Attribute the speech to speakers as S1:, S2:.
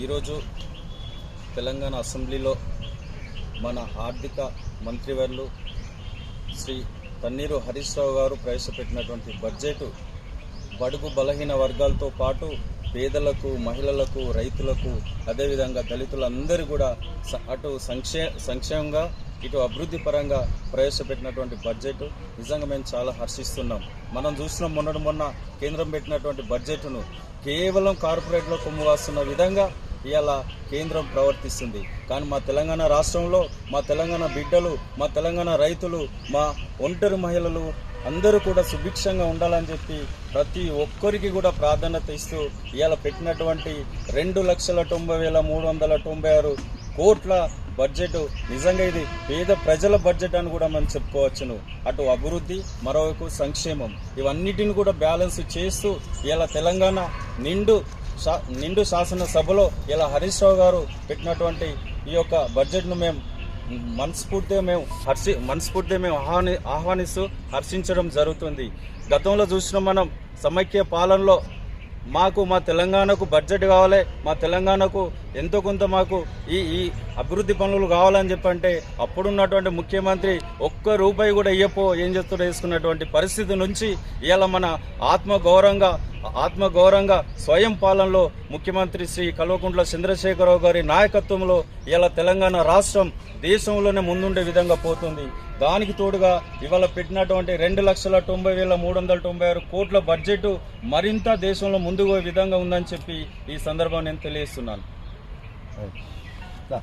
S1: ఈరోజు తెలంగాణ అసెంబ్లీలో మన ఆర్థిక మంత్రివర్లు శ్రీ తన్నీరు హరీష్ రావు గారు ప్రవేశపెట్టినటువంటి బడ్జెట్ బడుగు బలహీన వర్గాలతో పాటు పేదలకు మహిళలకు రైతులకు అదేవిధంగా దళితులందరూ కూడా అటు సంక్షే సంక్షేమంగా ఇటు అభివృద్ధి పరంగా ప్రవేశపెట్టినటువంటి బడ్జెట్ నిజంగా మేము చాలా హర్షిస్తున్నాం. మనం చూసిన మొన్నటి మొన్న కేంద్రం పెట్టినటువంటి బడ్జెట్ను కేవలం కార్పొరేట్లో కొమ్ము కాస్తున్న విధంగా ఇవాళ కేంద్రం ప్రవర్తిస్తుంది. కానీ మా తెలంగాణ రాష్ట్రంలో మా తెలంగాణ బిడ్డలు మా తెలంగాణ రైతులు మా ఒంటరి మహిళలు అందరూ కూడా సుభిక్షంగా ఉండాలని చెప్పి ప్రతి ఒక్కరికి కూడా ప్రాధాన్యత ఇస్తూ ఇవాళ పెట్టినటువంటి రెండు లక్షల తొంభై వేల మూడు వందల తొంభై ఆరు కోట్ల బడ్జెట్. నిజంగా ఇది పేద ప్రజల బడ్జెట్ అని కూడా మనం చెప్పుకోవచ్చును. అటు అభివృద్ధి మరోవైపు సంక్షేమం. ఇవన్నిటిని కూడా బ్యాలెన్స్ చేస్తూ ఇలా తెలంగాణ నిండు శా- నిండు శాసనసభలో ఇలా హరీష్ రావు గారు పెట్టినటువంటి ఈ యొక్క బడ్జెట్ను మేము మనస్ఫూర్తిగా మేము హర్షి మనస్ఫూర్తిగా మేము ఆహ్వాని ఆహ్వానిస్తూ హర్షించడం జరుగుతుంది. గతంలో చూసిన మనం సమైక్య పాలనలో మాకు మా తెలంగాణకు బడ్జెట్ కావాలి మా తెలంగాణకు ఎంతో కొంత మాకు ఈ ఈ అభివృద్ధి పనులు కావాలని చెప్పంటే అప్పుడున్నటువంటి ముఖ్యమంత్రి ఒక్క రూపాయి కూడా ఇయ్యపో ఏం చేస్తాడో వేసుకున్నటువంటి పరిస్థితి నుంచి ఇవాళ మన ఆత్మ గౌరవంగా ఆత్మ గౌరవంగా స్వయం పాలనలో ముఖ్యమంత్రి శ్రీ కల్వకుంట్ల చంద్రశేఖరరావు గారి నాయకత్వంలో ఇలా తెలంగాణ రాష్ట్రం దేశంలోనే ముందుండే విధంగా పోతుంది. దానికి తోడుగా ఇవాళ పెట్టినటువంటి రెండు లక్షల తొంభై వేల మూడు వందల తొంభై ఆరు కోట్ల బడ్జెట్ మరింత దేశంలో ముందుకు విధంగా ఉందని చెప్పి ఈ సందర్భం నేను తెలియజేస్తున్నాను. 哎，来。